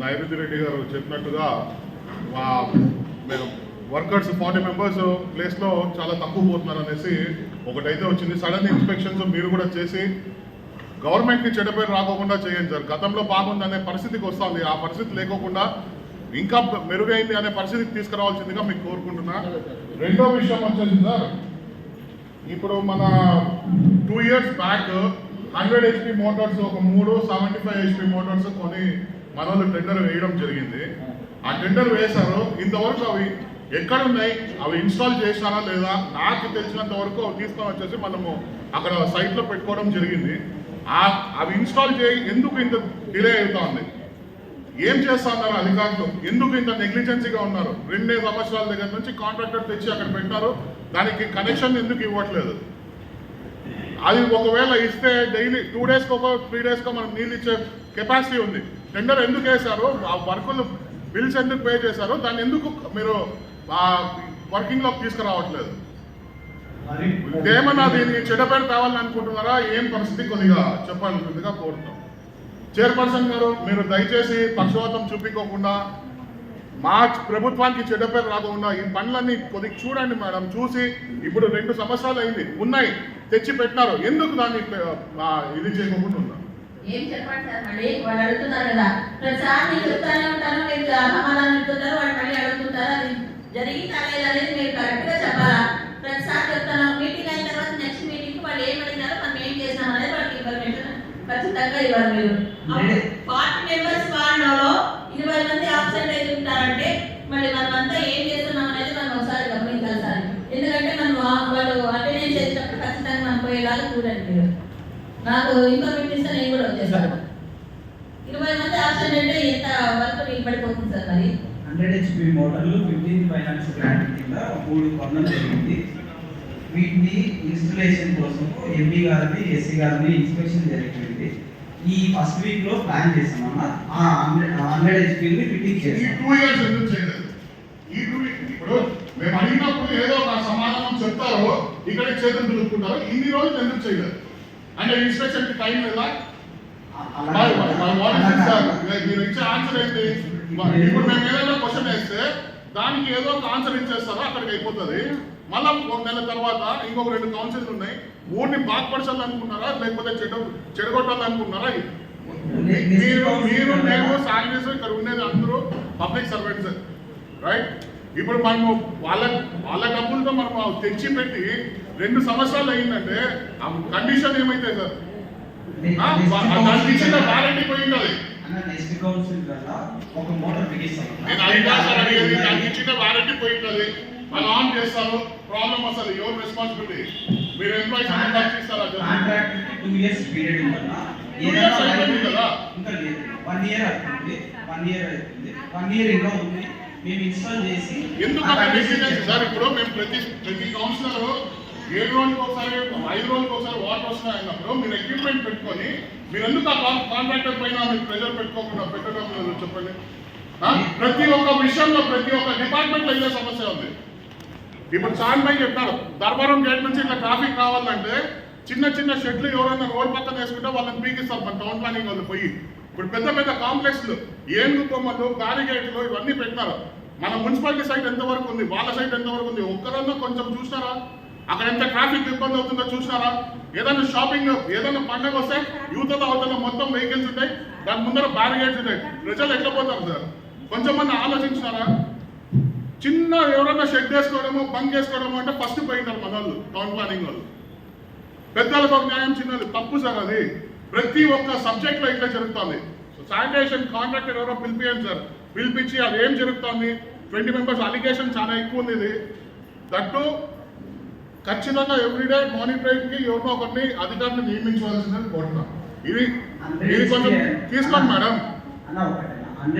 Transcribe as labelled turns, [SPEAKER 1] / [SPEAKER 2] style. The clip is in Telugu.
[SPEAKER 1] నైరుతి రెడ్డి గారు చెప్పినట్టుగా మా మేము వర్కర్స్ ఫార్టీ మెంబర్స్ ప్లేస్లో చాలా తక్కువ పోతున్నారు అనేసి ఒకటైతే వచ్చింది. సడన్ ఇన్స్పెక్షన్స్ మీరు కూడా చేసి గవర్నమెంట్కి చెడ్డ పేరు రాకోకుండా చేయండి సార్. గతంలో బాగుంది అనే పరిస్థితికి వస్తుంది. ఆ పరిస్థితి లేకోకుండా ఇంకా మెరుగైంది అనే పరిస్థితికి తీసుకురావాల్సిందిగా మీకు కోరుకుంటున్నా. రెండో విషయం వచ్చేసి సార్. ఇప్పుడు మన two years back hundred HP motors ఒక మూడు సెవెంటీ ఫైవ్ హెచ్పి మోటార్స్ కొని మనోళ్ళు టెండర్ వేయడం జరిగింది. ఆ టెండర్ వేశారు. ఇంతవరకు అవి ఎక్కడ ఉన్నాయి? అవి ఇన్స్టాల్ చేశానా లేదా? నాకు తెలిసినంత వరకు అవి తీసుకొని వచ్చేసి మనము అక్కడ సైట్లో పెట్టుకోవడం జరిగింది. ఆ అవి ఇన్స్టాల్ చేయి ఎందుకు ఇంత డిలే అవుతా ఉంది? ఏం చేస్తా ఉన్నారు అధికారులు? ఎందుకు ఇంత నెగ్లిజెన్సీగా ఉన్నారు? రెండే సంవత్సరాల దగ్గర నుంచి కాంట్రాక్టర్ తెచ్చి అక్కడ పెట్టారు. దానికి కనెక్షన్ ఎందుకు ఇవ్వట్లేదు? అది ఒకవేళ ఇస్తే డైలీ టూ డేస్కి ఒక త్రీ డేస్కో మనం నీళ్ళు ఇచ్చే కెపాసిటీ ఉంది. టెండర్ ఎందుకు వేశారు ఆ వర్కులు బిల్స్ ఎందుకు పే చేశారో దాన్ని ఎందుకు మీరు వర్కింగ్లోకి తీసుకురావట్లేదు? ఏమన్నా దీనికి చెడ్డపేరు కావాలని అనుకుంటున్నారా? ఏం పరిస్థితి కొద్దిగా చెప్పాలనుకుందిగా కోరుతాం. చైర్పర్సన్ గారు మీరు దయచేసి పక్షవాతం చూపించకుండా మా ప్రభుత్వానికి చెడ్డ రాకుండా ఈ పనులన్నీ కొద్దిగా చూడండి మేడం చూసి ఇప్పుడు రెండు సంవత్సరాలు అయింది ఉన్నాయి తెచ్చి పెట్టినారు. ఎందుకు దాన్ని ఇది చేయకుండా
[SPEAKER 2] ఏం చెప్పండి సార్ మళ్ళీ వాళ్ళు అడుగుతున్నారు కదా. ప్రతిసారి నేను చెప్తానే ఉంటాను. మీరు సమాధానం చెప్తుంటారు వాళ్ళు మళ్ళీ అడుగుతుంటారు అది జరిగిందా లేదా అనేది మీరు కరెక్ట్గా చెప్పాలా? ప్రతిసారి చెప్తాను. మీటింగ్ అయిన తర్వాత నెక్స్ట్ మీటింగ్ వాళ్ళు ఏం అడిగినారో మనం ఏం చేసినాం అనేది వాళ్ళకి ఇన్ఫర్మేషన్ ఖచ్చితంగా ఇవ్వాలి మీరు. ఫార్టీ మెంబర్స్ వాళ్ళలో ఇరవై మంది ఆబ్సెంట్ అయితే ఉంటారంటే మళ్ళీ మనం అంతా ఏం చేస్తున్నాం అనేది మనం ఒకసారి గమనించాలి సార్ ఎందుకంటే మనం వాళ్ళు అటెండెన్స్ చేసినప్పుడు ఖచ్చితంగా మనం పోయేలాగా చూడండి మీరు. నాకు ఇన్ఫర్మేషన్ ఇస్తే నేను కూడా వచ్చేసాను. ఇరవై మంది ఆబ్సెంట్ అంటే ఎంత వర్క్ నిలబడిపోతుంది సార్ మరి?
[SPEAKER 3] హండ్రెడ్ హెచ్పి మోటార్లు ఫిఫ్టీన్త్ ఫైనాన్స్ గ్రాంట్ కింద మూడు కొనడం జరిగింది. వీటిని ఇన్స్టలేషన్ కోసం ఎంపీ గారిని ఎస్సీ గారిని ఇన్స్పెక్షన్ జరిగింది. ఈ ఫస్ట్ వీక్లో ప్లాన్ చేసామన్న ఆ హండ్రెడ్ హెచ్పీని ఫిట్టింగ్
[SPEAKER 1] ఈ
[SPEAKER 3] చేసాం
[SPEAKER 1] టూ ఇయర్స్ ఎందుకు చేయలేదు? ఈ టూ ఇప్పుడు మేము అడిగినప్పుడు ఏదో ఒక సమాధానం చెప్తారో ఇక్కడికి చేతులు దులుపుకుంటారు ఇన్ని రోజులు ఎందుకు చేయలేదు? అంటే ఇన్స్పెక్షన్కి టైం లేదా మరి- ఇచ్చే ఆన్సర్ ఏంటి ఇప్పుడు మేము ఏదైనా క్వశ్చన్ వేస్తే దానికి ఏదో ఒక ఆన్సర్ ఇచ్చేస్తారో? అక్కడికి అయిపోతుంది. మళ్ళా ఒక నెల తర్వాత ఇంకొక రెండు కౌన్సిల్స్ ఉన్నాయి. ఊరిని బాగుపరచాలి అనుకున్నారా లేకపోతే చెడ చెడగొట్టాలి అనుకున్నారా మీరు మీరు మేము సాలరీస్ ఇక్కడ ఉండేది అందరూ పబ్లిక్ సర్వెంట్స్ రైట్ ఇప్పుడు మనము వాళ్ళ వాళ్ళ డబ్బులతో మనం తెచ్చి పెట్టి రెండు సంవత్సరాలు అయిందంటే ఆ కండిషన్ ఏమైతే సార్? దానికి ఇచ్చిన వారంటీ పోయింది అడిగేది దానికి వారంటీ పోయింది వాళ్ళు ఆన్ చేస్తారు ప్రాబ్లం ఎవరు రెస్పాన్సిబిలిటీ మీరు ఎంప్లాయీస్ ఖర్చు ఇస్తారా
[SPEAKER 3] కాంట్రాక్ట్ టూ ఇయర్స్ పీరియడ్ ఉందన్న
[SPEAKER 1] Two years అయిపోయింది కదా?
[SPEAKER 3] ఇంకా లేదు వన్ ఇయర్ అవుతుంది. వన్ ఇయర్ అవుతుంది. వన్ ఇయర్ ఇంకా ఉంది. మేము ఇన్స్టాల్ చేసి
[SPEAKER 1] ఎందుకంటే సార్ ఇప్పుడు మేము ప్రతి ప్రతి కౌన్సిలర్ ఏడు రోజులకు ఒకసారి ఐదు రోజులకు ఒకసారి వాటర్ వస్తున్నాయి అన్నప్పుడు మీరు ఎక్విప్మెంట్ పెట్టుకొని మీరు ఎందుకు ఆ కాంట్రాక్టర్ పైన మీరు ప్రెజర్ పెట్టుకోకుండా పెట్టడం లేదు చెప్పండి? ప్రతి ఒక్క విషయంలో ప్రతి ఒక్క డిపార్ట్మెంట్లో ఇదే సమస్య ఉంది. ఇప్పుడు చాన్ పై చెప్పారు దర్బారం గేట్ నుంచి ఇట్లా ట్రాఫిక్ రావాలంటే చిన్న చిన్న షెడ్లు ఎవరైనా రోడ్ పక్కన వేసుకుంటే వాళ్ళని పీకిస్తారు మన టౌన్ ప్లానింగ్ వాళ్ళు పోయి. ఇప్పుడు పెద్ద పెద్ద కాంప్లెక్స్లు ఏనుగు బొమ్మలు బ్యారిగేట్లు ఇవన్నీ పెట్టినారు. మన మున్సిపాలిటీ సైట్ ఎంతవరకు ఉంది? వాళ్ళ సైట్ ఎంతవరకు ఉంది? ఒక్కరన్నా కొంచెం చూసినారా అక్కడ ఎంత ట్రాఫిక్ ఇబ్బంది అవుతుందో చూసినారా? ఏదైనా షాపింగ్ ఏదైనా పండగ వస్తే యూత్ అవతల మొత్తం వెహికల్స్ ఉంటాయి. దాని ముందర బ్యారిగేట్స్ ఉంటాయి. ప్రజలు ఎట్లా పోతారు సార్? కొంచెం మంది ఆలోచించినారా? చిన్న ఎవరైనా షెడ్ వేసుకోవడము బంక్ వేసుకోవడము అంటే ఫస్ట్ పోయినారు మన వాళ్ళు టౌన్ ప్లానింగ్ వాళ్ళు. పెద్దలకు ఒక న్యాయం చిన్నది తప్పు సార్ అది. ప్రతి ఒక్క సబ్జెక్ట్లో ఇట్లా జరుగుతుంది. శానిటేషన్ కాంట్రాక్టర్ ఎవరో పిలిపియండి సార్. పిలిపించి అది ఏం జరుగుతుంది? ట్వంటీ మెంబర్స్ అలిగేషన్ చాలా ఎక్కువ ఉంది ఇది. దట్టు ఖచ్చితంగా ఎవ్రీడే మానిటరింగ్కి ఎవరినో ఒకరిని అధికారిని నియమించవలసిందని కోరుతున్నాం. ఇది ఇది కొంచెం తీసుకోండి మేడం.